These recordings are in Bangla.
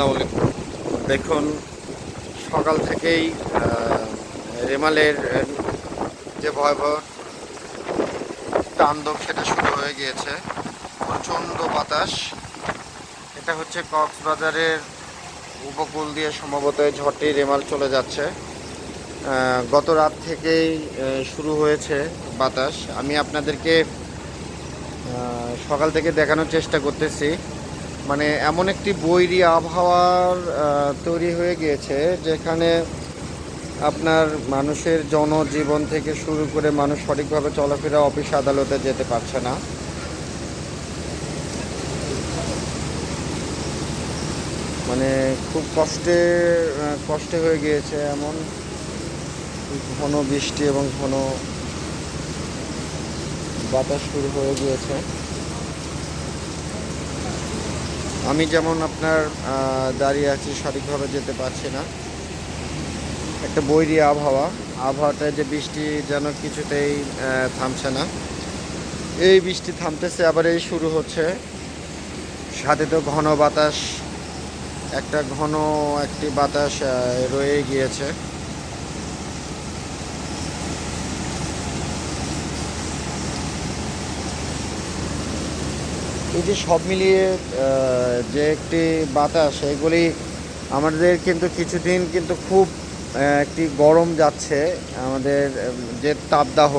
আসসালামু আলাইকুম দেখুন, সকাল থেকেই রেমালের, যে ভয়াবহ তাণ্ডব সেটা শুরু হয়ে গিয়েছে। প্রচণ্ড বাতাস। এটা হচ্ছে কক্সবাজারের উপকূল দিয়ে সম্ভবত ঝড়টি রেমাল চলে যাচ্ছে। গত রাত থেকেই শুরু হয়েছে বাতাস। আমি আপনাদেরকে সকাল থেকে দেখানোর চেষ্টা করতেছি। মানে এমন একটি বৈরী আবহাওয়ার তৈরি হয়ে গিয়েছে যেখানে আপনার মানুষের জনজীবন থেকে শুরু করে মানুষ সঠিকভাবে চলাফেরা অফিস আদালতে যেতে পারছে না। মানে খুব কষ্টে কষ্টে হয়ে গিয়েছে এমন ঘন বৃষ্টি এবং ঘন বাতাস শুরু হয়ে গিয়েছে। আমি যেমন আপনার দাঁড়িয়ে আছি সঠিকভাবে যেতে পারছি না। একটা বৈরী আবহাওয়া। আবহাওয়াটা যে বৃষ্টি যেন কিছুতেই থামছে না। এই বৃষ্টি থামতেছে, আবার এই শুরু হচ্ছে। সাথে তো ঘন বাতাস, একটা ঘন একটি বাতাস রয়ে গিয়েছে। এই যে সব মিলিয়ে যে একটি বাতাস, এগুলি আমাদের কিন্তু কিছুদিন কিন্তু খুব একটি গরম যাচ্ছে আমাদের যে তাপদাহ,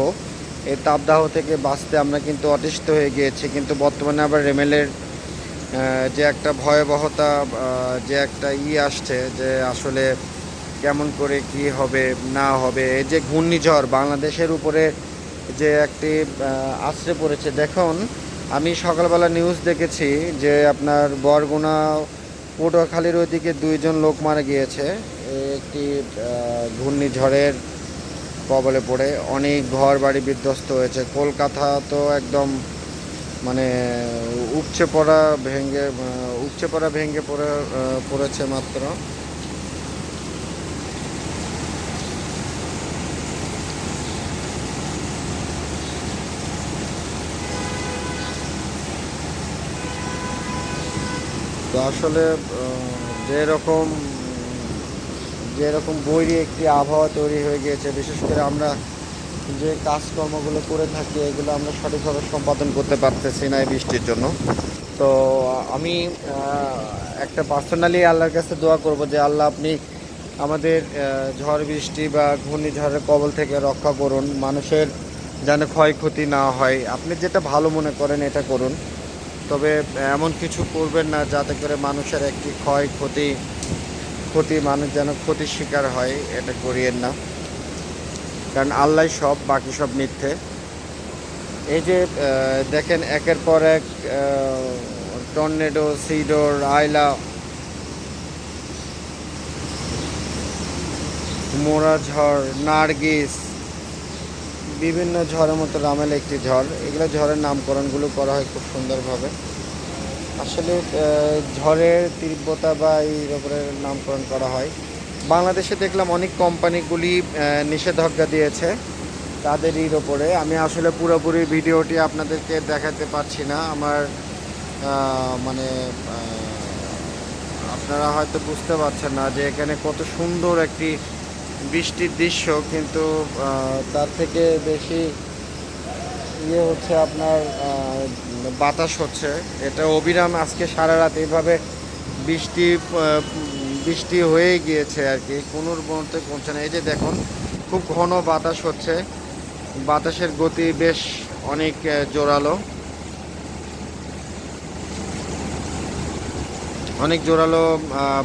এই তাপদাহ থেকে বাঁচতে আমরা কিন্তু অতিষ্ঠ হয়ে গিয়েছি। কিন্তু বর্তমানে আবার রেমেলের যে একটা ভয়াবহতা যে একটা ই আসছে যে আসলে কেমন করে কি হবে, না হবে, এই যে ঘূর্ণিঝড়, বাংলাদেশের উপরে যে একটি আশ্রে পড়েছে। দেখুন আমি সকালবেলা নিউজ দেখেছি যে আপনার বরগুনা, পটুয়াখালীর ওইদিকে দুইজন লোক মারা গিয়েছে। একটি ঘূর্ণিঝড়ের কবলে পড়ে। অনেক ঘর বাড়ি বিধ্বস্ত হয়েছে। কলকাতা তো একদম মানে উপচে পড়া, ভেঙে উপচে পড়া, ভেঙে পড়ে পড়েছে মাত্র। তো আসলে যেরকম যেরকম বৈরী একটি আবহাওয়া তৈরি হয়ে গিয়েছে, বিশেষ করে আমরা যে কাজকর্মগুলো করে থাকি, এগুলো আমরা সঠিকভাবে সম্পাদন করতে পারতেছি না এই বৃষ্টির জন্য। তো আমি একটা পার্সোনালি আল্লাহর কাছে দোয়া করব যে আল্লাহ আপনি আমাদের ঝড় বৃষ্টি বা ঘূর্ণিঝড়ের কবল থেকে রক্ষা করুন। মানুষের যেন ক্ষয়ক্ষতি না হয়। আপনি যেটা ভালো মনে করেন এটা করুন। তবে এমন কিছু করবেন না যাতে করে মানুষের একটি ক্ষয়ক্ষতি ক্ষতি ক্ষতি মানুষ যেন ক্ষতির শিকার হয়, এটা করিয়েন না। কারণ আল্লাহ সব, বাকি সব মিথ্যে। এই যে দেখেন একের পর এক টর্নেডো, সিডোর, আইলা মোরা ঝড় নার্গিস বিভিন্ন ঝড়ের মতো রামেল একটি ঝড়। এগুলো ঝড়ের নামকরণগুলো করা হয় খুব সুন্দরভাবে। আসলে ঝড়ের তীব্রতা বা এই ব্যাপারের নামকরণ করা হয়। বাংলাদেশে দেখলাম অনেক কোম্পানিগুলি নিষেধাজ্ঞা দিয়েছে তাদের এর ওপরে আমি আসলে পুরোপুরি ভিডিওটি আপনাদেরকে দেখাতে পারছি না। আমার মানে আপনারা হয়তো বুঝতে পারছেন না যে এখানে কত সুন্দর একটি বৃষ্টির দৃশ্য, কিন্তু তার থেকে বেশি ইয়ে হচ্ছে আপনার বাতাস হচ্ছে। এটা অবিরাম আজকে সারা রাত এইভাবে বৃষ্টি বৃষ্টি হয়ে গিয়েছে আর কি। কোনোর মধ্যে পৌঁছে না এই যে দেখুন, খুব ঘন বাতাস হচ্ছে। বাতাসের গতি বেশ অনেক জোরালো। অনেক জোরালো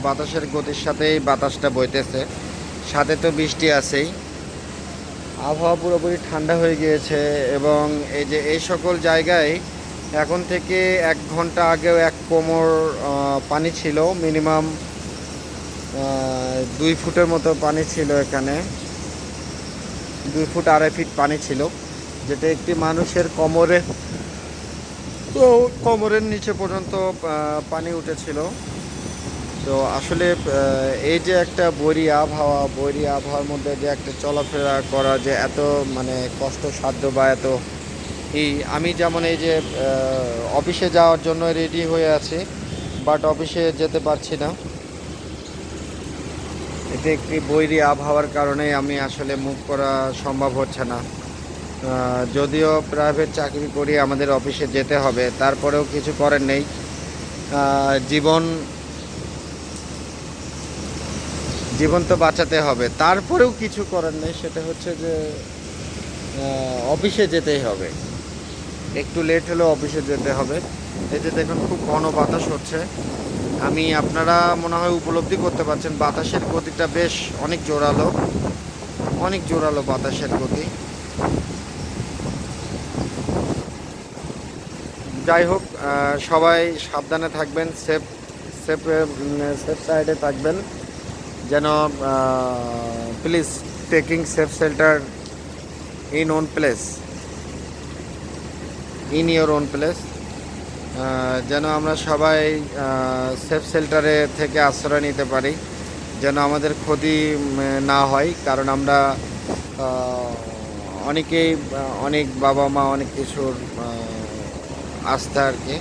বাতাসের গতির সাথেই বাতাসটা বইতেছে। সাথে তো বৃষ্টি আছেই। আবহাওয়া পুরোপুরি ঠান্ডা হয়ে গিয়েছে এবং এই যে এই সকল জায়গায় এখন থেকে এক ঘণ্টা আগেও এক কোমর পানি ছিল, মিনিমাম দুই ফুটের মতো পানি ছিল এখানে। দুই ফুট আড়াই ফিট পানি ছিল, যেটা একটি মানুষের কোমরে, তো কোমরের নিচে পর্যন্ত পানি উঠেছিল। তো আসলে এই যে একটা বৈরী আবহাওয়া, বৈরী আবহাওয়ার মধ্যে যে একটা চলাফেরা করা যে এত মানে কষ্টসাধ্য বা এত এই আমি যেমন এই যে অফিসে যাওয়ার জন্য রেডি হয়ে আছি বাট অফিসে যেতে পারছি না। এতে একটি বৈরী আবহাওয়ার কারণে আমি আসলে মুভ করা সম্ভব হচ্ছে না। যদিও প্রাইভেট চাকরি করি, আমাদের অফিসে যেতে হবে, তারপরেও কিছু করার নেই। জীবন জীবন তো বাঁচাতে হবে। তারপরেও কিছু করার নেই, সেটা হচ্ছে যে অফিসে যেতেই হবে। একটু লেট হলেও অফিসে যেতে হবে। যে দেখুন, খুব ঘন বাতাস হচ্ছে। আমি, আপনারা মনে হয় উপলব্ধি করতে পারছেন, বাতাসের গতিটা বেশ অনেক জোরালো। অনেক জোরালো বাতাসের গতি। যাই হোক সবাই সাবধানে থাকবেন সেফ সেফ সেফ সাইডে থাকবেন। যেন please taking safe shelter in own place in your own place যেন আমরা সবাই সেফ শেল্টারে থেকে আশ্রয় নিতে পারি, যেন আমাদের ক্ষতি না হয়, কারণ আমরা অনেকেই অনেক বাবা মা, অনেক কিছুর আস্থা আর কি।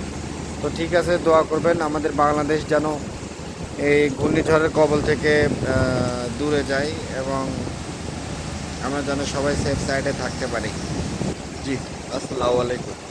তো ঠিক আছে, দোয়া করবেন, আমাদের বাংলাদেশ যেন এই ঘূর্ণিঝড়ের কবল থেকে দূরে যাই এবং আমরা যেন সবাই সেফ সাইডে থাকতে পারি। জি, আসসালামু আলাইকুম।